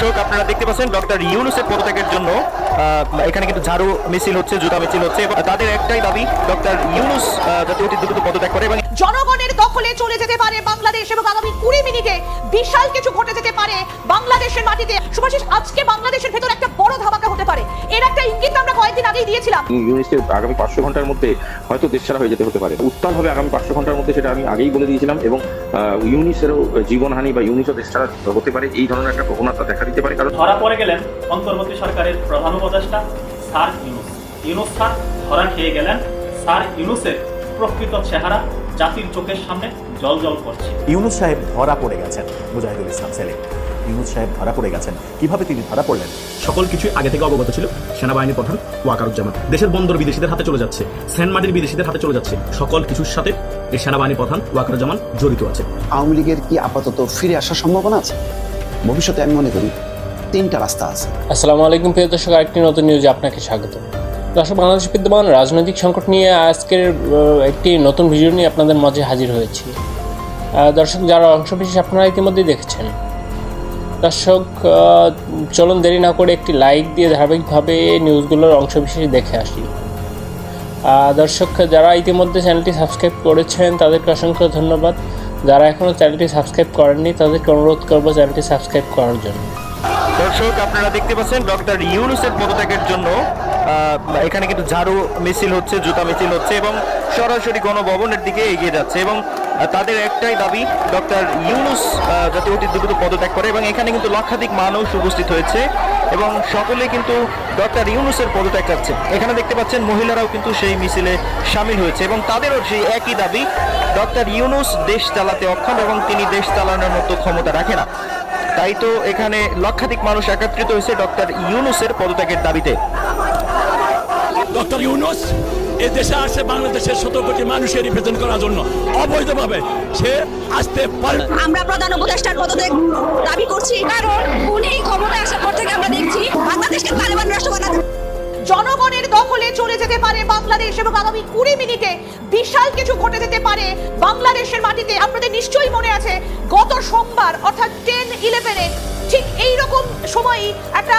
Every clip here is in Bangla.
দর্শক, আপনারা দেখতে পাচ্ছেন ডক্টর ইউনুসের পদত্যাগের জন্য এখানে কিন্তু ঝাড়ু মিছিল হচ্ছে, জুতা মিছিল হচ্ছে, এবং তাদের একটাই দাবি, ডক্টর ইউনুস যাতে অতি দ্রুত পদত্যাগ করে, এবং জনগণের দখলে চলে যেতে পারে বাংলাদেশ এবং আগামী কুড়ি মিনিটে বিশাল কিছু ঘটে যেতে পারে বাংলাদেশের মাটিতে। সুভাষিস আজকে বাংলাদেশের ভেতর একটা বড় ধামাকা হতে পারে। এর একটা ইঙ্গিত আমরা কয়েকদিন আগেই দিয়েছিলাম। ইউনিসকে আগামী পাঁচশো ঘণ্টার মধ্যে হয়তো দেশ ছাড়া হয়ে যেতে হতে পারে। উত্তাল হবে আগামী পাঁচশো ঘণ্টার মধ্যে সেটা আমি আগেই বলে দিয়েছিলাম এবং আহ, ইউনিসেরও জীবনহানি বা ইউনিসও দেশ ছাড়া হতে পারে এই ধরনের একটা প্রবণতা দেখা দিতে পারে। কারণ ধরা পড়ে গেলেন অন্তর্বর্তী সরকারের প্রধান উপদেষ্টা স্যার ইউনুস। ইউনুস স্যার ধরা খেয়ে গেলেন স্যার ইউনুসের প্রকৃত চেহারা জাতির চোখের সামনে জল জল করছে। ইউনুস সাহেব ধরা পড়ে গেছেন মুজাহিদুল ইসলাম সেলিম ইউনুস সাহেব ধরা পড়ে গেছেন। কীভাবে তিনি ধরা পড়লেন? সকল কিছুই আগে থেকে অবগত ছিল। সেনাবাহিনী প্রধান ওয়াকারুজ্জামান। দেশের বন্দর বিদেশিদের হাতে চলে যাচ্ছে সেন্ট মার্টিন বিদেশিদের হাতে চলে যাচ্ছে। সকল কিছুর সাথে এই সেনাবাহিনী প্রধান ওয়াকারুজ্জামান জড়িত আছে। আওয়ামী লীগের কি আপাতত ফিরে আসার সম্ভাবনা আছে? ভবিষ্যতে আমি মনে করি তিনটা রাস্তা আছে। আসসালামু আলাইকুম প্রিয় দর্শক আরেকটি নতুন নিউজে আপনাকে স্বাগত। দর্শক, বাংলাদেশ বিদ্যমান রাজনৈতিক সংকট নিয়ে আজকের একটি নতুন ভিডিও নিয়ে আপনাদের মাঝে হাজির হয়েছি। দর্শক, যারা অংশ বিশেষ আপনারা ইতিমধ্যেই দেখেছেন। দর্শক চলুন দেরি না করে একটি লাইক দিয়ে ধারাবাহিকভাবে নিউজগুলোর অংশ বিশেষ দেখে আসি। দর্শক, যারা ইতিমধ্যে চ্যানেলটি সাবস্ক্রাইব করেছেন, তাদেরকে অসংখ্য ধন্যবাদ। যারা এখনও চ্যানেলটি সাবস্ক্রাইব করেননি, তাদেরকে অনুরোধ করব চ্যানেলটি সাবস্ক্রাইব করার জন্য। দর্শক, আপনারা দেখতে পাচ্ছেন ডক্টর ইউনুসের পদত্যাগের জন্য এখানে কিন্তু ঝাড়ু মিছিল হচ্ছে, জুতা মিছিল হচ্ছে এবং সরাসরি গণভবনের দিকে এগিয়ে যাচ্ছে এবং তাদের একটাই দাবি, ডক্টর ইউনুস যাতে অতি দ্রুত পদত্যাগ করে এবং এখানে কিন্তু লক্ষাধিক মানুষ উপস্থিত হয়েছে এবং সকলে কিন্তু ডক্টর ইউনুসের পদত্যাগ চাচ্ছে। এখানে দেখতে পাচ্ছেন মহিলারাও কিন্তু সেই মিছিলে সামিল হয়েছে এবং তাদেরও সেই একই দাবি, ডক্টর ইউনুস দেশ চালাতে অক্ষম এবং তিনি দেশ চালানোর মতো ক্ষমতা রাখে না। তাই তো এখানে লক্ষাধিক মানুষ একত্রিত হয়েছে ডক্টর ইউনুসের পদত্যাগের দাবিতে। ডক্টর ইউনুস এ দেশে আসে বাংলাদেশের সতেরো কোটি মানুষের রিপ্রেজেন্ট করার জন্য। অবৈধভাবে সে আসতে পারে আমরা প্রধান উপদেষ্টার পদত্যাগ দাবি করছি কারণ উনি ক্ষমতায় আসার পর থেকে আমরা দেখছি বাংলাদেশকে তালেবান রাষ্ট্র বানাতে জনগণের দখলে চলে যেতে পারে বাংলাদেশ এবং আগামী কুড়ি মিনিটে বিশাল কিছু ঘটে যেতে পারে বাংলাদেশের মাটিতে। আপনাদের নিশ্চয়ই মনে আছে গত সোমবার অর্থাৎ টেন ইলেভেনে ঠিক এই রকম সময়ই একটা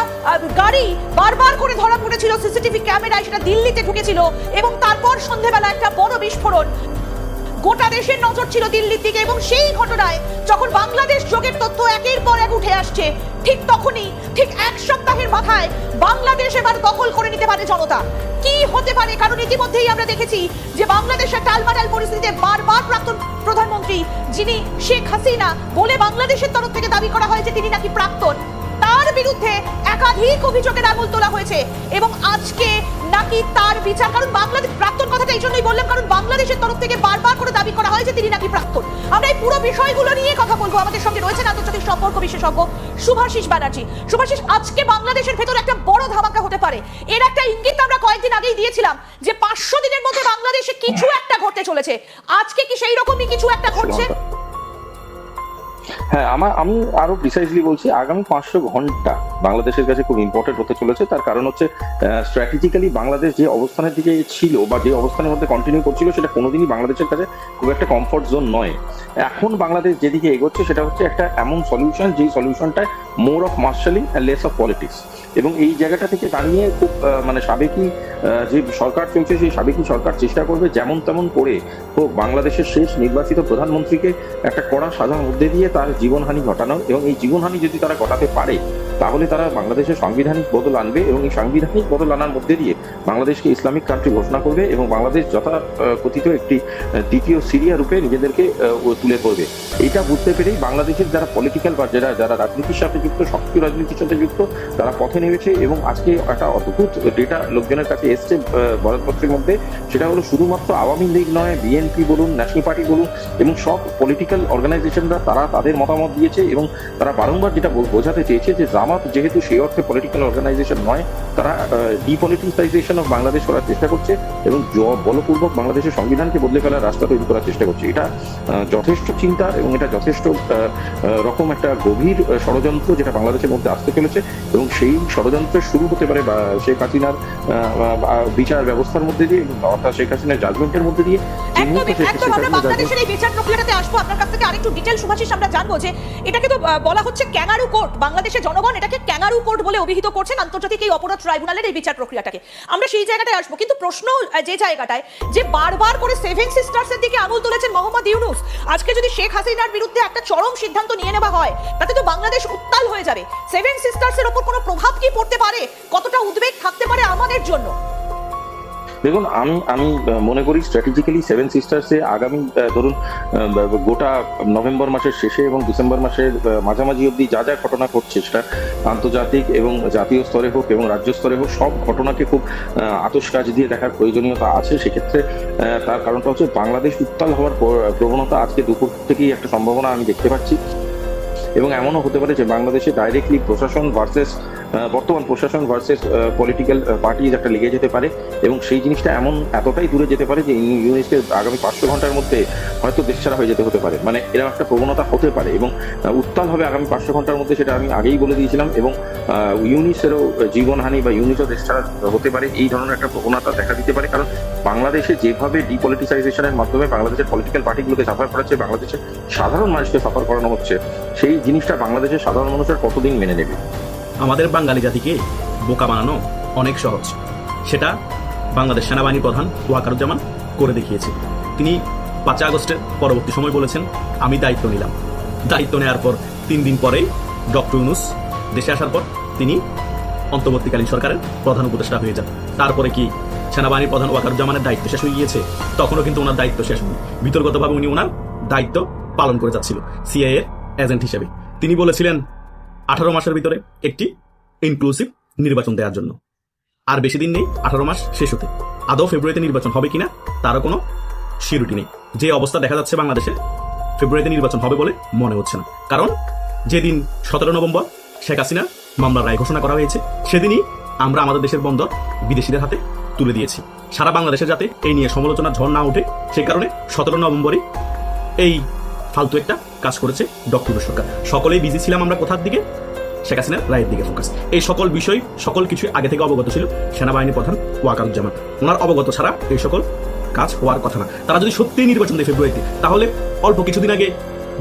গাড়ি বারবার করে ধরা পড়েছিল, সিসিটিভি ক্যামেরায় সেটা দিল্লিতে ঢুকেছিল এবং তারপর সন্ধেবেলা একটা বড় বিস্ফোরণ। গোটা দেশের নজর ছিল দিল্লির দিকে এবং সেই ঘটনায় যখন বাংলাদেশ যোগের তথ্য একের পর এক উঠে আসছে, ঠিক তখনই, ঠিক এক সপ্তাহের মাথায় বাংলাদেশ এবার দখল করে নিতে পারে জনতা। কি হতে পারে? কারণ ইতিমধ্যেই আমরা দেখেছি যে বাংলাদেশের টালমাটাল পরিস্থিতিতে বারবার প্রাক্তন প্রধানমন্ত্রী, যিনি শেখ হাসিনা বলে বাংলাদেশের তরফ থেকে দাবি করা হয়েছে তিনি নাকি প্রাক্তন, তার বিরুদ্ধে একাধিক অভিযোগের আঙুল তোলা হয়েছে এবং আজকে নাকি তার বিচার? কারণ বাংলাদেশ প্রাক্তন কথাটা এই জন্যই বললাম, কারণ বাংলাদেশের তরফ থেকে বারবার করে দাবি করা হয় যে তিনি নাকি প্রাক্তন। আমরা এই পুরো বিষয়গুলো নিয়ে কথা বলব। আমাদের সঙ্গে রয়েছেন আন্তর্জাতিক সম্পর্ক বিশেষজ্ঞ সুভাষিস ব্যানার্জি। সুভাষিস আজকে বাংলাদেশের ভেতর একটা বড় ধামাকা হতে পারে। এর একটা ইঙ্গিত আমরা কয়েকদিন আগেই দিয়েছিলাম যে পাঁচশো দিনের মধ্যে বাংলাদেশে কিছু একটা ঘটতে চলেছে। আজকে কি সেই রকমই কিছু একটা ঘটছে? হ্যাঁ আমার আমি আরও প্রিসাইজলি বলছি, আগামী পাঁচশো ঘণ্টা বাংলাদেশের কাছে খুব ইম্পর্টেন্ট হতে চলেছে। তার কারণ হচ্ছে স্ট্র্যাটেজিক্যালি বাংলাদেশ যে অবস্থানের দিকে ছিল বা যে অবস্থানের মধ্যে কন্টিনিউ করছিল, সেটা কোনোদিনই বাংলাদেশের কাছে খুব একটা কমফর্ট জোন নয়। এখন বাংলাদেশ যেদিকে এগোচ্ছে, সেটা হচ্ছে একটা এমন সলিউশন যেই সলিউশনটায় more of marshalling less of politics এবং এই জায়গাটা থেকে দাঁড়িয়ে খুব মানে সাবেকি যে সরকার চলছে, সেই সাবেকি সরকার চেষ্টা করবে যেমন তেমন করে। হোক বাংলাদেশের শেষ নির্বাচিত প্রধানমন্ত্রীকে একটা কড়া সাজার মধ্যে দিয়ে তার জীবনহানি ঘটানো এবং এই জীবনহানি যদি তারা ঘটাতে পারে, তাহলে তারা বাংলাদেশের সাংবিধানিক বদল আনবে এবং এই সাংবিধানিক বদল আনার মধ্যে দিয়ে বাংলাদেশকে ইসলামিক কান্ট্রি ঘোষণা করবে এবং বাংলাদেশ যথা কথিত একটি দ্বিতীয় সিরিয়া রূপে নিজেদেরকে তুলে ধরবে। এটা বুঝতে পেরেই বাংলাদেশের যারা পলিটিক্যাল বা যারা যারা রাজনীতির সাথে যুক্ত, সক্রিয় রাজনীতির সাথে যুক্ত, তারা পথে নেমেছে এবং আজকে একটা অদ্ভুত ডেটা লোকজনের কাছে এসছে ভারতবর্ষের মধ্যে। সেটা হলো শুধুমাত্র আওয়ামী লীগ নয় বিএনপি বলুন ন্যাশনাল পার্টি বলুন এবং সব পলিটিক্যাল অর্গানাইজেশনরা তারা তাদের মতামত দিয়েছে এবং তারা বারংবার যেটা বোঝাতে চেয়েছে যে জামাত যেহেতু সেই অর্থে পলিটিক্যাল অর্গানাইজেশন নয়, তারা ডিপলিটিসাইজেশন অফ বাংলাদেশ করার চেষ্টা করছে এবং বলপূর্বক বাংলাদেশের সংবিধানকে বদলে ফেলার রাস্তা তৈরি করার চেষ্টা করছে। এটা যথেষ্ট চিন্তার এবং এটা যথেষ্ট রকম একটা গভীর ষড়যন্ত্র যেটা বাংলাদেশের মধ্যে আসতে চলেছে এবং সেই ষড়যন্ত্রের শুরু হতে পারে শেখ হাসিনার বিচার ব্যবস্থার মধ্যে দিয়ে অর্থাৎ শেখ হাসিনার জাজমেন্টের মধ্যে দিয়ে আমরা বাংলাদেশের এই বিচার প্রক্রিয়াটাতে আসব। আপনার কাছ থেকে আরেকটু ডিটেল সুভাষিস আমরা জানব যে এটাকে তো বলা হচ্ছে ক্যাঙ্গারু কোর্ট। বাংলাদেশের জনগণ এটাকে ক্যাঙ্গারু কোর্ট বলে অভিহিত করছেন আন্তর্জাতিক এই অপরাধ ট্রাইব্যুনালের এই বিচার প্রক্রিয়াটাকে। আমরা সেই জায়গাটায় আসব। কিন্তু প্রশ্ন যে জায়গাটায়, যে বারবার করে সেভেন সিস্টার্স এর দিকে আঙুল তুলেছেন মোহাম্মদ ইউনুস, আজকে যদি শেখ হাসিনার বিরুদ্ধে একটা চরম সিদ্ধান্ত নিয়ে নেওয়া হয়, তাতে তো বাংলাদেশ উত্তাল হয়ে যাবে। সেভেন সিস্টার্স এর ওপর কোনো প্রভাব কি পড়তে পারে? কতটা উদ্বেগ থাকতে পারে আমাদের জন্য? দেখুন, আমি আমি মনে করি স্ট্র্যাটেজিক্যালি সেভেন সিস্টার্সে আগামী ধরুন গোটা নভেম্বর মাসের শেষে এবং ডিসেম্বর মাসের মাঝামাঝি অবধি যা যা ঘটনা ঘটছে সেটা আন্তর্জাতিক এবং জাতীয় স্তরে হোক এবং রাজ্য স্তরে হোক, সব ঘটনাকে খুব আতস কাজ দিয়ে দেখার প্রয়োজনীয়তা আছে। সেক্ষেত্রে তার কারণটা হচ্ছে বাংলাদেশ উত্তাল হওয়ার প্রবণতা আজকে দুপুর থেকেই একটা সম্ভাবনা আমি দেখতে পাচ্ছি। এবং এমনও হতে পারে যে বাংলাদেশে ডাইরেক্টলি প্রশাসন ভার্সেস বর্তমান প্রশাসন ভার্সেস পলিটিক্যাল পার্টি একটা লেগে যেতে পারে এবং সেই জিনিসটা এমন এতটাই দূরে যেতে পারে যে ইউনিসকে আগামী পাঁচশো ঘণ্টার মধ্যে হয়তো দেশছাড়া হয়ে যেতে হতে পারে। মানে এরকম একটা প্রবণতা হতে পারে এবং উত্তাল হবে আগামী পাঁচশো ঘণ্টার মধ্যে সেটা আমি আগেই বলে দিয়েছিলাম এবং ইউনিসেরও জীবনহানি বা ইউনিসও দেশছাড়া হতে পারে এই ধরনের একটা প্রবণতা দেখা দিতে পারে। কারণ বাংলাদেশে যেভাবে ডিপলিটিসাইজেশনের মাধ্যমে বাংলাদেশের পলিটিক্যাল পার্টিগুলোকে সাফার করাচ্ছে, বাংলাদেশের সাধারণ মানুষকে সাফার করানো হচ্ছে, সেই জিনিসটা বাংলাদেশের সাধারণ মানুষের কতদিন মেনে নেবে? আমাদের বাঙালি জাতিকে বোকা বানানো অনেক সহজ। সেটা বাংলাদেশ সেনাবাহিনী প্রধান ওয়াকারুজ্জামান করে দেখিয়েছে। তিনি পাঁচই আগস্টের পরবর্তী সময় বলেছেন, আমি দায়িত্ব নিলাম। দায়িত্ব নেওয়ার পর তিন দিন পরেই ডক্টর ইউনুস দেশে আসার পর তিনি অন্তর্বর্তীকালীন সরকারের প্রধান উপদেষ্টা হয়ে যান। তারপরে কি সেনাবাহিনীর প্রধান ওয়াকারুজ্জামানের দায়িত্ব শেষ হয়ে গিয়েছে? তখনও কিন্তু ওনার দায়িত্ব শেষ হয়নি। বিতর্কতভাবে উনি ওনার দায়িত্ব পালন করে যাচ্ছিল সিআইএ এর এজেন্ট হিসেবে। তিনি বলেছিলেন আঠারো মাসের ভিতরে একটি ইনক্লুসিভ নির্বাচন দেওয়ার জন্য। আর বেশি দিন নেই, আঠারো মাস শেষ হতে। আদৌ ফেব্রুয়ারিতে নির্বাচন হবে কিনা, তারও কোনো সিউরিটি নেই। যে অবস্থা দেখা যাচ্ছে বাংলাদেশে, ফেব্রুয়ারিতে নির্বাচন হবে বলে মনে হচ্ছে না। কারণ যেদিন সতেরো নভেম্বর শেখ হাসিনা মামলার রায় ঘোষণা করা হয়েছে, সেদিনই আমরা আমাদের দেশের বন্দর বিদেশিদের হাতে তুলে দিয়েছি। সারা বাংলাদেশে যাতে এই নিয়ে সমালোচনা ঝড় না ওঠে সেই কারণে সতেরো নভেম্বরই এই ফালতু একটা কাজ করেছে ডক্টর সরকার। সকলেই বিজি ছিলাম আমরা কোথার দিকে? শেখ হাসিনার রায়ের দিকে ফোকাস এই সকল বিষয়, সকল কিছু আগে থেকে অবগত ছিল সেনাবাহিনী প্রধান ওয়াকারুজ্জামান। ওনার অবগত ছাড়া এই সকল কাজ হওয়ার কথা না। তারা যদি সত্যিই নির্বাচন দেয় ফেব্রুয়ারিতে তাহলে অল্প কিছুদিন আগে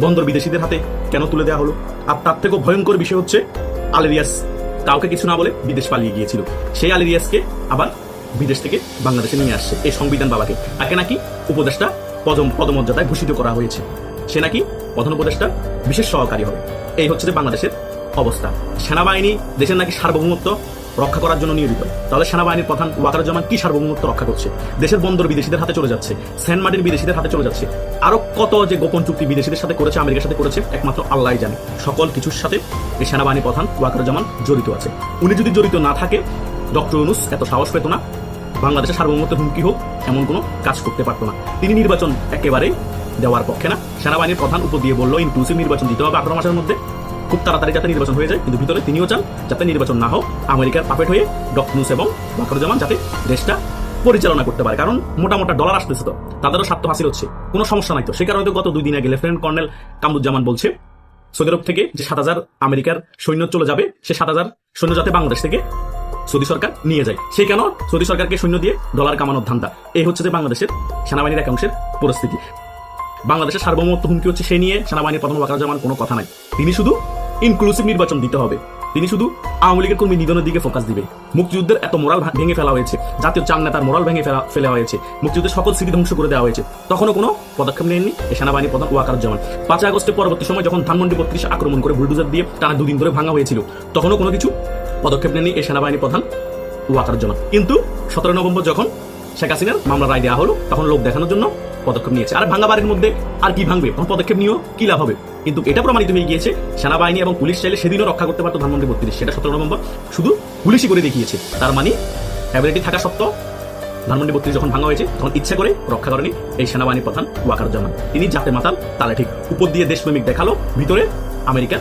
বন্দর বিদেশিদের হাতে কেন তুলে দেওয়া হলো? আর তার থেকেও ভয়ঙ্কর বিষয় হচ্ছে আলেরিয়াস কাউকে কিছু না বলে বিদেশ পালিয়ে গিয়েছিল। সেই আলেরিয়াসকে আবার বিদেশ থেকে বাংলাদেশে নিয়ে আসছে। এই সংবিধান বাবাকে। তাকে নাকি উপদেষ্টা পদম, পদমর্যাদায় ভূষিত করা হয়েছে। সে নাকি প্রধান উপদেষ্টা বিশেষ সহকারী হবে। এই হচ্ছে যে বাংলাদেশের অবস্থা। সেনাবাহিনী দেশের নাকি সার্বভৌমত্ব রক্ষা করার জন্য নিয়োজিত। তাহলে সেনাবাহিনীর প্রধান ওয়াকারুজ্জামান কি সার্বভৌমত্ব রক্ষা করছে? দেশের বন্দর বিদেশিদের হাতে চলে যাচ্ছে, সেন্ট মার্টিন বিদেশিদের হাতে চলে যাচ্ছে। আরও কত যে গোপন চুক্তি বিদেশিদের সাথে করেছে, আমেরিকার সাথে করেছে, একমাত্র আল্লাহ জানে। সকল কিছুর সাথে এই সেনাবাহিনী প্রধান ওয়াকারুজ্জামান জড়িত আছে। উনি যদি জড়িত না থাকে, ডক্টর ইউনুস এত সাহস পেত না। বাংলাদেশের সার্বভৌমত্ব হুমকি হোক, এমন কোনো কাজ করতে পারতো না। তিনি নির্বাচন একেবারেই দেওয়ার পক্ষে না। সেনাবাহিনীর প্রধান উপর দিয়ে বলল, ইনক্লুসিভ নির্বাচন দিতে হবে আঠারো মাসের মধ্যে। খুব তাড়াতাড়ি যাতে নির্বাচন হয়ে যায়, কিন্তু ভিতরে তিনিও চান যাতে নির্বাচন না হোক। আমেরিকার পাপেট হয়ে ডক্টর নুস এবং বাকরুজ্জামান যাতে দেশটা পরিচালনা করতে পারে। কারণ মোটা মোটা ডলার আসতেছে তো, তাদেরও স্বার্থ হাসিল হচ্ছে। কোনো সমস্যা নাই তো। সে কারণে গত দুই দিন আগে লেফটেন্যান্ট কর্নেল কামরুজ্জামান বলছে, সৌদি আরব থেকে যে সাত হাজার আমেরিকার সৈন্য চলে যাবে, সে সাত হাজার সৈন্য যাতে বাংলাদেশ থেকে সৌদি সরকার নিয়ে যায়। সেই কেন সৌদি সরকারকে সৈন্য দিয়ে ডলার কামানোর ধান্দা? এই হচ্ছে যে বাংলাদেশের সেনাবাহিনীর একাংশের পরিস্থিতি। বাংলাদেশের সার্বভৌমত্ব হুমকি হচ্ছে সে নিয়ে সেনাবাহিনীর প্রধান ওয়াকারুজ্জামান কোনো কথা নাই। তিনি শুধু ইনক্লুসিভ নির্বাচন দিতে হবে। তিনি শুধু আওয়ামী লীগের কর্মী নিধনের দিকে ফোকাস দিবে। মুক্তিযুদ্ধের এত মোরাল ভেঙে ফেলা হয়েছে, জাতীয় চার নেতার মোরাল ভেঙে ফেলা ফেলা হয়েছে, মুক্তিযুদ্ধের সকল স্মৃতি ধ্বংস করে দেওয়া হয়েছে। তখনও কোনো পদক্ষেপ নেননি সেনাবাহিনী প্রধান ওয়াকারুজ্জামান। পাঁচই আগস্টের পরবর্তী সময় যখন ধানমন্ডি বত্রিশ আক্রমণ করে বুলডুজার দিয়ে টানা দুদিন ধরে ভাঙা হয়েছিল, তখনও কোনো কিছু পদক্ষেপ নেননি এই সেনাবাহিনী প্রধান ওয়াকার ওয়াকারুজ্জামান। কিন্তু সতেরো নভেম্বর যখন শেখ হাসিনার মামলা রায় দেওয়া হলো, তখন লোক দেখানোর জন্য পদক্ষেপ নিয়েছে। আর ভাঙা বাড়ির মধ্যে আর কি ভাঙবে? তখন পদক্ষেপ নিয়েও কি লাভ হবে? কিন্তু এটা প্রমাণিত হয়ে গিয়েছে, সেনাবাহিনী এবং পুলিশ চাইলে সেদিনও রক্ষা করতে পারতো ধানমন্ডি বত্রিশ। সেটা সতেরো নভেম্বর শুধু পুলিশই করে দেখিয়েছে। তার মানে অ্যাবিলিটি থাকা সত্ত্বেও ধানমন্ডি বত্রিশ যখন ভাঙা হয়েছে, তখন ইচ্ছা করে রক্ষা করেনি এই সেনাবাহিনী প্রধান ওয়াকারুজ্জামান। তিনি জাতে মাতাল, তালে ঠিক। উপর দিয়ে দেশপ্রেমিক দেখাল, ভিতরে আমেরিকা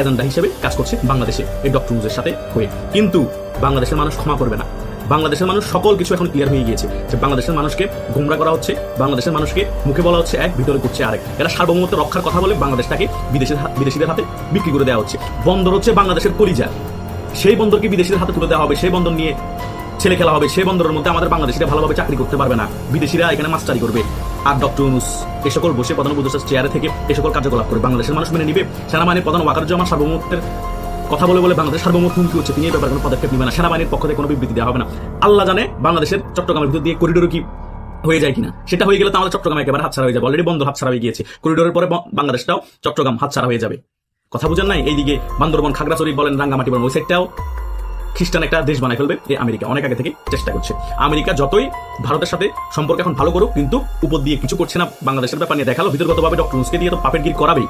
এজেন্ডা হিসেবে কাজ করছে বাংলাদেশে এই ডক্টর সাথে হয়ে। কিন্তু বাংলাদেশের মানুষ ক্ষমা করবে না। বাংলাদেশের মানুষ সকল কিছু এখন ক্লিয়ার হয়ে গিয়েছে যে বাংলাদেশের মানুষকে গুমরা করা হচ্ছে, বাংলাদেশের মানুষকে মুখে বলা হচ্ছে, এক ভিতরে করছে আরেক। এরা সার্বভৌমত্ব রক্ষার কথা বলে বাংলাদেশটাকে বিদেশের বিদেশিদের হাতে বিক্রি করে দেওয়া হচ্ছে। বন্দর হচ্ছে বাংলাদেশের কলিজা। সেই বন্দরকে বিদেশিদের হাতে তুলে দেওয়া হবে, সেই বন্দর নিয়ে ছেলে খেলা হবে, সেই বন্দরের মধ্যে আমাদের বাংলাদেশিরা ভালোভাবে চাকরি করতে পারবে না। বিদেশিরা এখানে মাস্টারি করবে। আর ডক্টর ইউনুস এ সকল বসে প্রধান উপদেষ্টার চেয়ারে থেকে এ সকল কার্যকলাপ করে বাংলাদেশের মানুষ মেনে নিবে। সেনাবাহিনীর প্রধান ওয়াকারুজ্জামান সার্বভৌমত্বের কথা বলে বলে বাংলাদেশ সার্বভৌমত্ব হুমকি হচ্ছে, তিনি এই ব্যাপারে কোনো পদক্ষেপ নেবে না। সেনাবাহিনীর পক্ষ থেকে কোনো বিবৃতি দেওয়া হবে না। আল্লাহ জানে বাংলাদেশের চট্টগ্রামের ভিতর দিয়ে করিডোর কি হয়ে যায় কিনা। সেটা হয়ে গেলে তো আমাদের চট্টগ্রাম একেবারে হাতছাড়া হয়ে যাবে। অলরেডি বন্ধ হাতছাড়া হয়ে গিয়েছে। করিডোরের পরে বাংলাদেশটাও চট্টগ্রাম হাতছাড়া হয়ে যাবে। কথা বুঝেন নাই? এইদিকে বান্দরবন, খাগড়াছড়ি বলেন, রাঙ্গামাটি বলেন, ওই সাইডটাও খ্রিস্টান একটা দেশ বানায় ফেলবে। এই আমেরিকা অনেক আগে থেকে চেষ্টা করছে। আমেরিকা যতই ভারতের সাথে সম্পর্ক এখন ভালো করুক, কিন্তু উপর দিয়ে কিছু করছে না। বাংলাদেশের ব্যাপার নিয়ে দেখাল। ভিতরগতভাবে ডক্টর নুসকে দিয়ে তো পাপের গির করাবেই।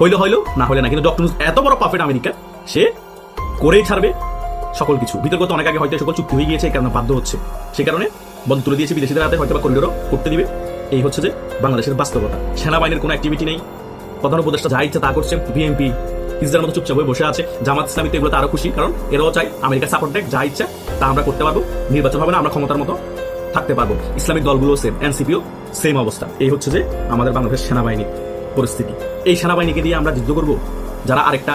হইল হইল, না হলে না। কিন্তু ডক্টর এত বড় পাপেট আমেরিকা সে করেই ছাড়বে সকল কিছু। ভিতরগত অনেক আগে হয়তো সকল চুক্তি হয়ে গিয়েছে কারণে বাধ্য হচ্ছে। সেই কারণে বন্ধ তুলে দিয়েছে বিদেশিদের হাতে হয়তো বা করিডোরও করতে দিবে। এই হচ্ছে যে বাংলাদেশের বাস্তবতা। সেনাবাহিনীর কোনো অ্যাক্টিভিটি নেই। প্রধান উপদেষ্টা যা ইচ্ছা তা করছে বিএনপি ইসরায়েল মতো চুপচাপ হয়ে বসে আছে। জামাত ইসলামী তো এগুলোতে আরও খুশি, কারণ এরাও চাই আমেরিকা সাপোর্ট দেখ যা ইচ্ছা তা আমরা করতে পারব। নির্বাচন হবে না, আমরা ক্ষমতার মতো থাকতে পারব। ইসলামিক দলগুলো সেম এনসিপিও সেম অবস্থা। এই হচ্ছে যে আমাদের বাংলাদেশ সেনাবাহিনী পরিস্থিতি। এই সেনাবাহিনীকে দিয়ে আমরা যুদ্ধ করব। যারা আরেকটা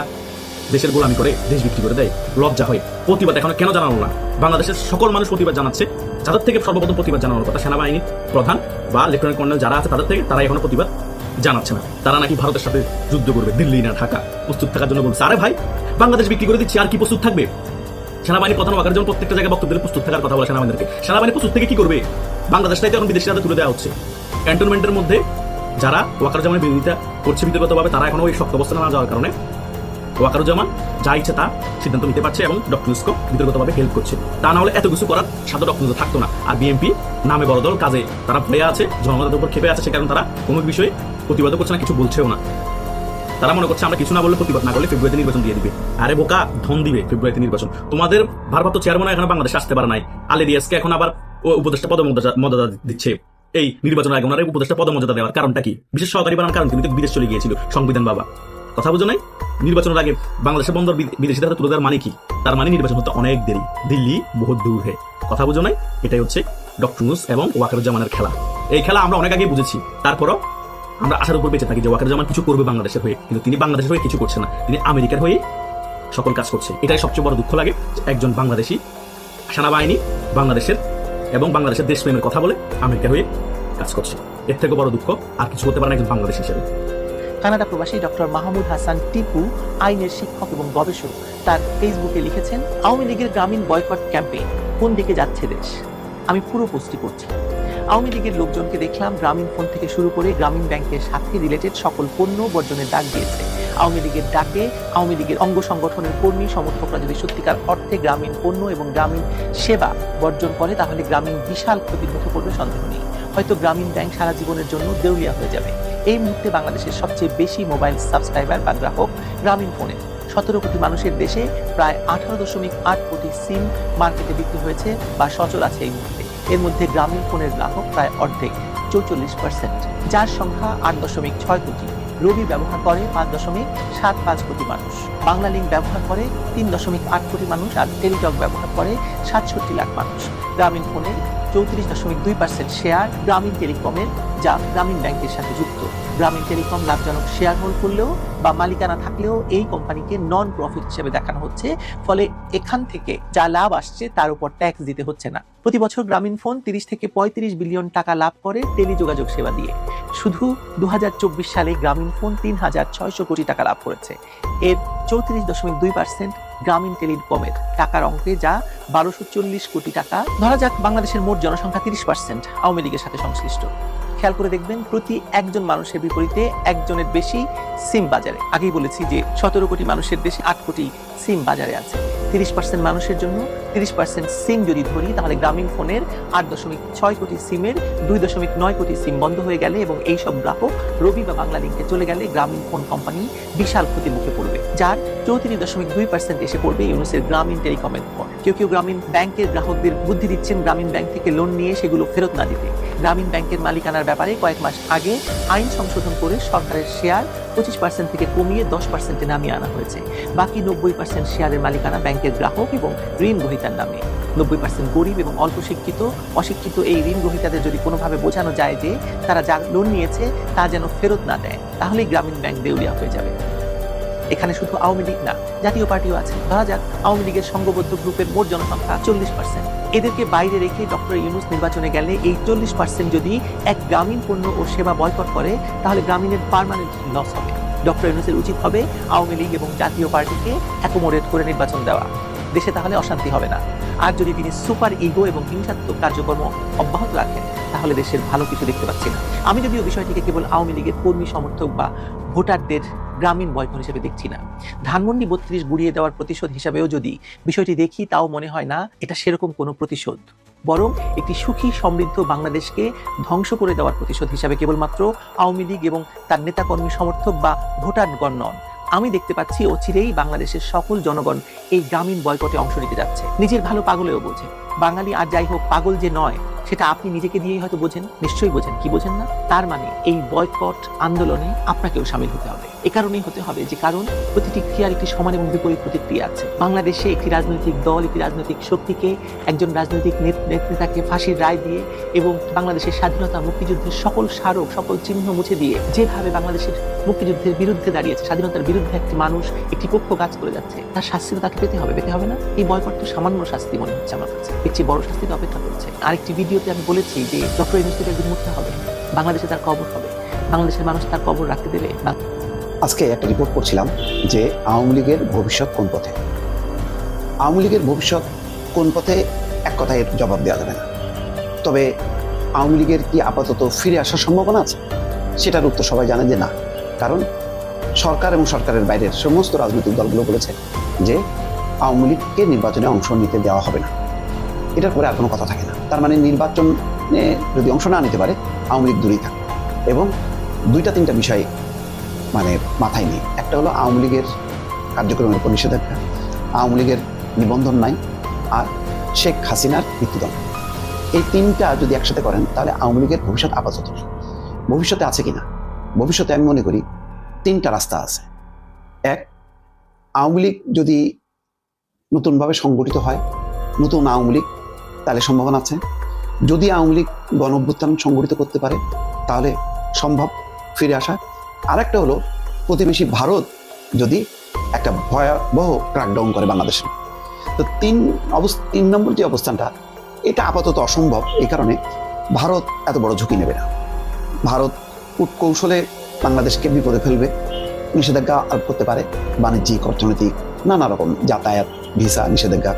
দেশের গোলামি করে দেশ বিক্রি করে দেয়। লজ্জা হয়। প্রতিবাদ এখনও কেন জানানো না? বাংলাদেশের সকল মানুষ প্রতিবাদ জানাচ্ছে। যাদের থেকে সর্বপ্রথম প্রতিবাদ জানানোর কথা সেনাবাহিনী, প্রধান বা লেফটেন্যান্ট কর্নেল যারা আছে তাদের থেকে তারা এখনও প্রতিবাদ জানাচ্ছে না। তারা নাকি ভারতের সাথে যুদ্ধ করবে। দিল্লি না ঢাকা। প্রস্তুত থাকার জন্য বলছে, আরে ভাই, বাংলাদেশ বিক্রি করে দিচ্ছি, আর কি প্রস্তুত থাকবে? সেনাবাহিনী প্রধান ওয়াকার যেমন প্রত্যেকটা জায়গায় বক্তব্য দিলে প্রস্তুত থাকার কথা বলে সেনাবাহিনীকে সেনাবাহিনী প্রস্তুত থেকে কি করবে? বাংলাদেশটাই তো এখন বিদেশি হাতে তুলে দেওয়া হচ্ছে। ক্যান্টনমেন্টের মধ্যে যারা ওয়াকার জামানের বিরোধিতা করছে বিতর্কতভাবে তারা এখনও ওই শক্ত অবস্থানে না যাওয়ার কারণে ওয়াকারুজ্জামান, যা ইচ্ছে তা সিদ্ধান্ত নিতে পারছে এবং ডক্টর ইউনুসকে বিতর্কতভাবে হেল্প করছে। তা না হলে এত কিছু করার সাথে ডক্টর ইউনুস থাকতো না। আর বিএনপি নামে বড় দল কাজে তারা ভয়ে আছে, জনগণের উপর খেপে আছে, সে কারণে তারা কোনো বিষয়ে প্রতিবাদ করছে না, কিছু বলছেও না। তারা মনে করছে, আমরা কিছু না বললে প্রতিবাদ না করলে ফেব্রুয়ারিতে নির্বাচন দিয়ে দিবে। আরে বোকা, ধন দিবে ফেব্রুয়ারিতে নির্বাচন। তোমাদের ভারপ্রাপ্ত চেয়ারম্যান এখন বাংলাদেশ আসতে পারে নাই। আলে দিয়াসকে এখন আবার উপদেষ্টা পদমর্যাদা মর্যাদা দিচ্ছে। এই নির্বাচন আগে ওনারা উপদেষ্টা পদমর্যাদা দেওয়ার কারণটা কি? বিশেষ সহকারী বানানোর কারণ তিনি বিদেশ চলে গিয়েছিল, সংবিধান বাবা। কথা বুঝো নাই? নির্বাচনের আগে বাংলাদেশের বন্দর বিদে- বিদেশিদের হাতে তুলে দেওয়ার মানে কি? তার মানে নির্বাচন হতে অনেক দেরি। দিল্লি বহুত দূর। হে কথা বুঝো নাই? এটাই হচ্ছে ডক্টর নুস এবং ওয়াকারুজ্জামানের খেলা। এই খেলা আমরা অনেক আগে বুঝেছি। তারপরও আমরা আশার উপর বেঁচে থাকি যে ওয়াকারুজ্জামান কিছু করবে বাংলাদেশের হয়ে, কিন্তু তিনি বাংলাদেশের হয়ে কিছু করছে না। তিনি আমেরিকার হয়ে সকল কাজ করছে। এটাই সবচেয়ে বড় দুঃখ লাগে একজন বাংলাদেশি সেনাবাহিনী বাংলাদেশের এবং বাংলাদেশের দেশপ্রেমের কথা বলে আমেরিকার হয়ে কাজ করছে। এর থেকে বড় দুঃখ আর কিছু করতে পারে না একজন বাংলাদেশ হিসেবে। কানাডা প্রবাসী ডক্টর মাহমুদ হাসান টিপু, আইনের শিক্ষক এবং গবেষক, তার ফেসবুকে লিখেছেন, আওয়ামী লীগের গ্রামীণ বয়কট ক্যাম্পেইন কোন দিকে যাচ্ছে দেশ? আমি পুরো পোস্টটি করছি আওয়ামী লীগের লোকজনকে দেখলাম, গ্রামীণ ফোন থেকে শুরু করে গ্রামীণ ব্যাংকের সাথে রিলেটেড সকল পণ্য বর্জনের ডাক দিয়েছে। আওয়ামী লীগের ডাকে আওয়ামী লীগের অঙ্গ সংগঠনের কর্মী, সমর্থকরা যদি সত্যিকার অর্থে গ্রামীণ পণ্য এবং গ্রামীণ সেবা বর্জন করে, তাহলে গ্রামীণ বিশাল ক্ষতির মুখে পড়বে, সন্দেহ নেই। হয়তো গ্রামীণ ব্যাংক সারা জীবনের জন্য দেউলিয়া হয়ে যাবে। এই মুহূর্তে বাংলাদেশের সবচেয়ে বেশি মোবাইল সাবস্ক্রাইবার বা গ্রাহক গ্রামীণ ফোনে। সতেরো কোটি মানুষের দেশে প্রায় আঠারো দশমিক আট কোটি সিম মার্কেটে বিক্রি হয়েছে বা সচল আছে এই মুহূর্তে। এর মধ্যে গ্রামীণ ফোনের গ্রাহক প্রায় অর্ধেক, চৌচল্লিশ পার্সেন্ট যার সংখ্যা আট দশমিক ছয় কোটি। রবি ব্যবহার করে পাঁচ দশমিক সাত পাঁচ কোটি মানুষ। বাংলা লিঙ্ক ব্যবহার করে তিন দশমিক আট কোটি মানুষ আর টেলিটক ব্যবহার করে সাতষট্টি লাখ মানুষ। গ্রামীণ ফোনের চৌত্রিশ দশমিক দুই পার্সেন্ট শেয়ার গ্রামীণ টেলিকমের, যা গ্রামীণ ব্যাংকের সাথে যুক্ত। গ্রামীণ টেলিকম লাভজনক শেয়ার হোল্ড করলেও বা মালিকানা থাকলেও এই কোম্পানিকে নন প্রফিট হিসেবে দেখানো হচ্ছে। ফলে এখান থেকে যা লাভ আসছে তার উপর ট্যাক্স দিতে হচ্ছে না। প্রতি বছর গ্রামীণ ফোন তিরিশ থেকে পঁয়ত্রিশ বিলিয়ন টাকা লাভ করে টেলিযোগাযোগ সেবা দিয়ে। শুধু দু হাজার চব্বিশ সালে গ্রামীণ ফোন তিন হাজার ছয়শো কোটি টাকা লাভ করেছে। এর চৌত্রিশ দশমিক দুই পার্সেন্ট গ্রামীণ টেলিকমের টাকার অঙ্কে যা বারোশো চল্লিশ কোটি টাকা। ধরা যাক বাংলাদেশের মোট জনসংখ্যা তিরিশ পার্সেন্ট, আওয়ামী লীগের সাথে সংশ্লিষ্ট। খেয়াল করে দেখবেন, প্রতি একজন মানুষের বিপরীতে একজনের বেশি সিম বাজারে। আগেই বলেছি যে, সতেরো কোটি মানুষের বেশি আট কোটি সিম বাজারে আছে। তিরিশ পার্সেন্ট মানুষের জন্য তিরিশ পার্সেন্ট সিম যদি ধরি, তাহলে গ্রামীণ ফোনের আট দশমিক ছয় কোটি সিমের দুই দশমিক নয় কোটি সিম বন্ধ হয়ে গেলে এবং এই সব গ্রাহক রবি বা বাংলা লিঙ্কে চলে গেলে গ্রামীণ ফোন কোম্পানি বিশাল ক্ষতির মুখে পড়বে, যার চৌত্রিশ দশমিক দুই পার্সেন্ট এসে পড়বে ইউনুসের গ্রামীণ টেলিকমের উপর। কেউ কেউ গ্রামীণ ব্যাংকের গ্রাহকদের বুদ্ধি দিচ্ছেন গ্রামীণ ব্যাংক থেকে লোন নিয়ে সেগুলো ফেরত না দিতে। গ্রামীণ ব্যাংকের মালিকানার ব্যাপারে কয়েক মাস আগে আইন সংশোধন করে সরকারের শেয়ার পঁচিশ পার্সেন্ট থেকে কমিয়ে দশ পার্সেন্টে নামিয়ে আনা হয়েছে। বাকি নব্বই পার্সেন্ট শেয়ারের মালিকানা ব্যাংকের গ্রাহক এবং ঋণ গ্রহীতার নামে। নব্বই পার্সেন্ট গরিব এবং অল্প শিক্ষিত, অশিক্ষিত এই ঋণ গ্রহীতাদের যদি কোনোভাবে বোঝানো যায় যে তারা যা লোন নিয়েছে তা যেন ফেরত না দেয়, তাহলেই গ্রামীণ ব্যাংক দেউলিয়া হয়ে যাবে। এখানে শুধু আওয়ামী লীগ না, জাতীয় পার্টিও আছে। ধরা যাক, আওয়ামী লীগের সংঘবদ্ধ গ্রুপের মোট জনসংখ্যা চল্লিশ পার্সেন্ট এদেরকে বাইরে রেখে ডক্টর ইউনুস নির্বাচনে গেলে এই চল্লিশ পার্সেন্ট যদি এক গ্রামীণ পণ্য ও সেবা বয়কট করে, তাহলে গ্রামীণের পারমানেন্ট লস হবে। ডক্টর ইউনুসের উচিত হবে আওয়ামী লীগ এবং জাতীয় পার্টিকে অ্যাকোমোডেট করে নির্বাচন দেওয়া। দেশে তাহলে অশান্তি হবে না। আর যদি তিনি সুপার ইগো এবং হিংসাত্মক কার্যক্রম অব্যাহত রাখেন, তাহলে দেশের ভালো কিছু দেখতে পাচ্ছি না। আমি যদিও বিষয়টিকে কেবল আওয়ামী লীগের কর্মী সমর্থক বা ভোটারদের গ্রামীণ বয়কট হিসেবে দেখছি না। ধানমন্ডি বত্রিশ গুড়িয়ে দেওয়ার প্রতিশোধ হিসাবেও যদি বিষয়টি দেখি, তাও মনে হয় না এটা সেরকম কোনো প্রতিশোধ। বরং একটি সুখী, সমৃদ্ধ বাংলাদেশকে ধ্বংস করে দেওয়ার প্রতিশোধ হিসাবে কেবলমাত্র আওয়ামী লীগ এবং তার নেতাকর্মী সমর্থক বা ভোটারগণ নন। আমি দেখতে পাচ্ছি অচিরেই বাংলাদেশের সকল জনগণ এই গ্রামীণ বয়কটে অংশ নিতে যাচ্ছে। নিজের ভালো পাগলেও বোঝে। বাঙালি আর যাই হোক, পাগল যে নয় সেটা আপনি নিজেকে দিয়েই হয়তো বোঝেন, নিশ্চয়ই বোঝেন। কি বোঝেন না? তার মানে এই বয়কট আন্দোলনে আপনাকেও সামিল হতে হবে। এ কারণেই হতে হবে যে কারণ প্রতিটি ক্রিয়ার একটি সমান এবং বিপরীত প্রতিক্রিয়া আছে। বাংলাদেশে একটি রাজনৈতিক দল, একটি রাজনৈতিক শক্তিকে একজন রাজনৈতিক নেত- নেতাকে ফাঁসির রায় দিয়ে এবং বাংলাদেশের স্বাধীনতা মুক্তিযুদ্ধের সকল স্মারক, সকল চিহ্ন মুছে দিয়ে যেভাবে বাংলাদেশের মুক্তিযুদ্ধের বিরুদ্ধে দাঁড়িয়েছে, স্বাধীনতার বিরুদ্ধে একটি মানুষ, একটি পক্ষ কাজ করে যাচ্ছে, তার শাস্তি তাকে পেতে হবে পেতে হবে না? এই বয়কট তো সামান্য শাস্তি মনে হচ্ছে আমার কাছে। চেয়ে বড় শাস্তিতে অপেক্ষা করছে। আরেকটি ভিডিওতে আমি বলেছি যে ডক্টর ইউনুসকে একদিন মরতে হবে, বাংলাদেশে তার কবর হবে, বাংলাদেশের মানুষ তার কবর রাখতে দেবে আজকে একটা রিপোর্ট করছিলাম যে আওয়ামী লীগের ভবিষ্যৎ কোন পথে? আওয়ামী লীগের ভবিষ্যৎ কোন পথে? এক কথায় জবাব দেওয়া যাবে না। তবে আওয়ামী লীগের কি আপাতত ফিরে আসার সম্ভাবনা আছে? সেটার উত্তর সবাই জানে যে না। কারণ সরকার এবং সরকারের বাইরের সমস্ত রাজনৈতিক দলগুলো বলেছে যে আওয়ামী লীগকে নির্বাচনে অংশ নিতে দেওয়া হবে না। এটার পরে আর কোনো কথা থাকে না। তার মানে নির্বাচনে যদি অংশ না নিতে পারে, আওয়ামী লীগ দূরেই থাকে এবং দুইটা তিনটা বিষয় মানে মাথায় নেই একটা হলো আওয়ামী লীগের কার্যক্রমের উপর নিষেধাজ্ঞা, আওয়ামী লীগের নিবন্ধন নাই, আর শেখ হাসিনার মৃত্যুদণ্ড। এই তিনটা যদি একসাথে করেন, তাহলে আওয়ামী লীগের ভবিষ্যৎ আপাতত নেই। ভবিষ্যতে আছে কিনা? ভবিষ্যতে আমি মনে করি তিনটা রাস্তা আছে। এক, আওয়ামী লীগ যদি নতুনভাবে সংগঠিত হয়, নতুন আওয়ামী লীগ তাহলে সম্ভাবনা আছে। যদি আওয়ামী লীগ গণ অভ্যুত্থান সংগঠিত করতে পারে, তাহলে সম্ভব ফিরে আসা। আরেকটা হলো, প্রতিবেশী ভারত যদি একটা ভয়াবহ ক্র্যাকডাউন করে বাংলাদেশে। তো তিন অবস্থা তিন নম্বর যে অবস্থানটা, এটা আপাতত অসম্ভব। এই কারণে ভারত এত বড় ঝুঁকি নেবে না। ভারত কৌশলে বাংলাদেশকে বিপদে ফেলবে, নিষেধাজ্ঞা আরোপ করতে পারে, বাণিজ্যিক, অর্থনৈতিক, নানা রকম যাতায়াত, ভিসা, নিষেধাজ্ঞা।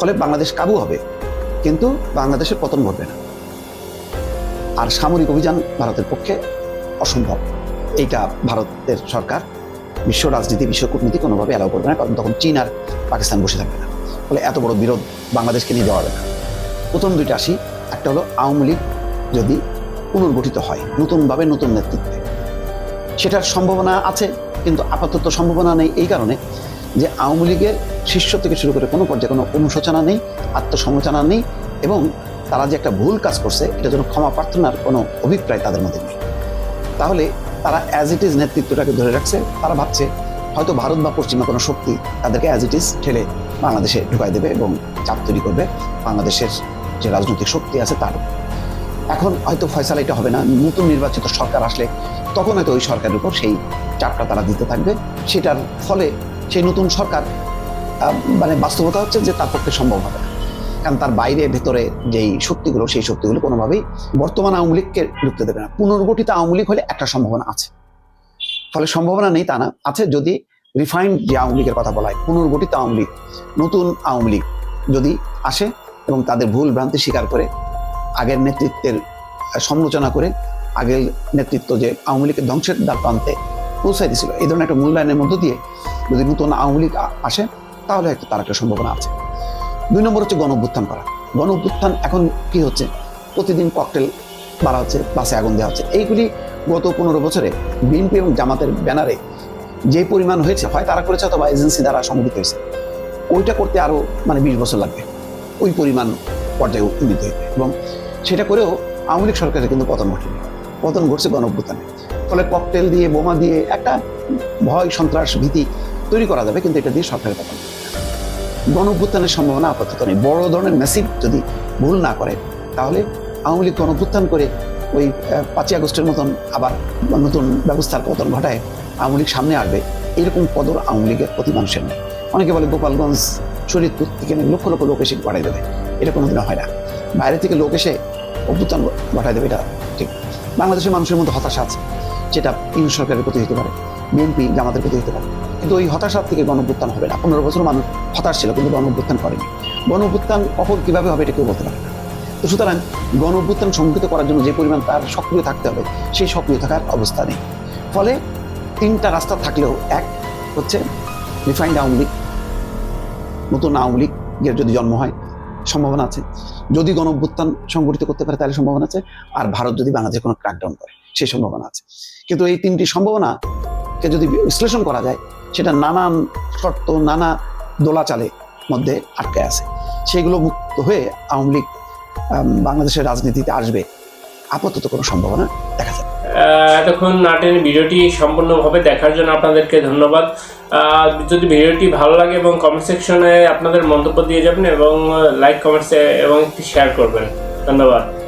ফলে বাংলাদেশ কাবু হবে। কিন্তু বাংলাদেশের পতন ঘটবে না। আর সামরিক অভিযান ভারতের পক্ষে অসম্ভব। এইটা ভারতের সরকার, বিশ্ব রাজনীতি, বিশ্ব কূটনীতি কোনোভাবে অ্যালাউ করবে না, কারণ তখন চীন আর পাকিস্তান বসে থাকবে না। ফলে এত বড় বিরোধ বাংলাদেশকে নিয়ে যাওয়া হবে না। প্রথম দুইটা আসি, একটা হলো আওয়ামী লীগ যদি পুনর্গঠিত হয়, নতুনভাবে নতুন নেতৃত্বে। সেটার সম্ভাবনা আছে, কিন্তু আপাতত সম্ভাবনা নেই এই কারণে। যে আওয়ামী লীগের শীর্ষ থেকে শুরু করে কোনো পর্যায়ে কোনো অনুশোচনা নেই, আত্মসমালোচনা নেই এবং তারা যে একটা ভুল কাজ করছে এটা যেন ক্ষমা প্রার্থনার কোনো অভিপ্রায় তাদের মধ্যে নেই। তাহলে তারা অ্যাজ ইট ইজ নেতৃত্বটাকে ধরে রাখছে, তারা ভাবছে হয়তো ভারত বা পশ্চিমা কোনো শক্তি তাদেরকে অ্যাজ ইট ইজ ঠেলে বাংলাদেশে ঢুকাই দেবে এবং চাপ তৈরি করবে বাংলাদেশের যে রাজনৈতিক শক্তি আছে তার। এখন হয়তো ফয়সালা এটা হবে না, নতুন নির্বাচিত সরকার আসলে তখন হয়তো ওই সরকারের উপর সেই চাপটা তারা দিতে থাকবে, সেটার ফলে সেই নতুন সরকার মানে বাস্তবতা হচ্ছে যে তার পক্ষে সম্ভব হবে না। কারণ তার বাইরে, ভেতরে যেই শক্তিগুলো, সেই শক্তিগুলো কোনোভাবেই বর্তমান আওয়ামী লীগকে ঢুকতে দেবে না। পুনর্গঠিত আওয়ামী লীগ হলে একটা সম্ভাবনা আছে। ফলে সম্ভাবনা নেই তা না। আছে যদি রিফাইন্ড যে আওয়ামী লীগের কথা বলা হয়, পুনর্গঠিত আওয়ামী লীগ, নতুন আওয়ামী লীগ যদি আসে এবং তাদের ভুল ভ্রান্তি স্বীকার করে, আগের নেতৃত্বের সমালোচনা করে, আগের নেতৃত্ব যে আওয়ামী লীগের ধ্বংসের দ্বার প্রান্তে পৌঁছাই দিয়েছিল এই ধরনের একটা মূল্যায়নের মধ্য দিয়ে যদি নতুন আওয়ামী লীগ আসে, তাহলে একটা তার একটা সম্ভাবনা আছে। দুই নম্বর হচ্ছে গণ অভ্যুত্থান করা। গণ অভ্যুত্থান এখন কি হচ্ছে? প্রতিদিন ককটেল বাড়া হচ্ছে, বাসে আগুন দেওয়া হচ্ছে। এইগুলি গত পনেরো বছরে বিএনপি এবং জামাতের ব্যানারে যে পরিমাণ হয়েছে, হয় তারা করেছে অথবা এজেন্সি দ্বারা সংগঠিত হয়েছে। ওইটা করতে আরও মানে বিশ বছর লাগবে। ওই পরিমাণ পর্যায়ে উন্নীত হইবে এবং সেটা করেও আওয়ামী লীগ সরকারের কিন্তু পতন ঘটেনি। পতন ঘটছে গণঅভ্যুত্থানে ফলে ককটেল দিয়ে, বোমা দিয়ে একটা ভয়, সন্ত্রাস, ভীতি তৈরি করা যাবে, কিন্তু এটা দিয়ে সরকারের পতন গণঅভ্যুত্থানের সম্ভাবনা আপাতত নেই। বড় ধরনের মেসিভ যদি ভুল না করে, তাহলে আওয়ামী লীগ গণঅভ্যুত্থান করে ওই পাঁচই আগস্টের মতন আবার নতুন ব্যবস্থার পতন ঘটায় আওয়ামী লীগ সামনে আসবে, এরকম কদর আওয়ামী লীগের প্রতি মানুষের নেই। অনেকে বলে গোপালগঞ্জ শরীরপুর থেকে লক্ষ লক্ষ লোক এসে বাড়াই দেবে। এটা কোনোদিনও হয় না। বাইরে থেকে লোক এসে অভ্যুত্থান ঘটাই দেবে, এটা। বাংলাদেশের মানুষের মধ্যে হতাশা আছে, যেটা ইউনিট সরকারের প্রতি হতে পারে, বিএনপি জামাতের প্রতি হতে পারে। কিন্তু ওই হতাশার থেকে গণঅভ্যুত্থান হবে না। পনেরো বছর মানুষ হতাশ ছিল, কিন্তু গণঅভ্যুত্থান করেনি। গণঅভ্যুত্থান কখন কীভাবে হবে এটা কেউ বলতে পারে তো সুতরাং গণ অভ্যুত্থান করার জন্য যে পরিমাণ তার সক্রিয় থাকতে হবে, সেই সক্রিয় থাকার অবস্থা নেই। ফলে তিনটা রাস্তা থাকলেও এক হচ্ছে রিফাইন্ড আওয়ামী লীগ, নতুন আওয়ামী লীগের যদি জন্ম হয় সম্ভাবনা আছে। যদি গণ অভ্যুত্থান সংগঠিত করতে পারে, তাহলে সম্ভাবনা আছে। আর ভারত যদি বাংলাদেশে কোনো ক্র্যাকডাউন করে, সেই সম্ভাবনা আছে। কিন্তু এই তিনটি সম্ভাবনাকে যদি বিশ্লেষণ করা যায়, সেটা নানান শর্ত, নানা দোলাচালের মধ্যে আটকে আছে। সেগুলো মুক্ত হয়ে আওয়ামী লীগ বাংলাদেশের রাজনীতিতে আসবে, আপাতত কোনো সম্ভাবনা দেখা যায় এতক্ষণ নাটের ভিডিওটি সম্পূর্ণভাবে দেখার জন্য আপনাদেরকে ধন্যবাদ। যদি ভিডিওটি ভালো লাগে এবং কমেন্ট সেকশনে আপনাদের মন্তব্য দিয়ে যাবেন এবং লাইক কমেন্টস এবং শেয়ার করবেন। ধন্যবাদ।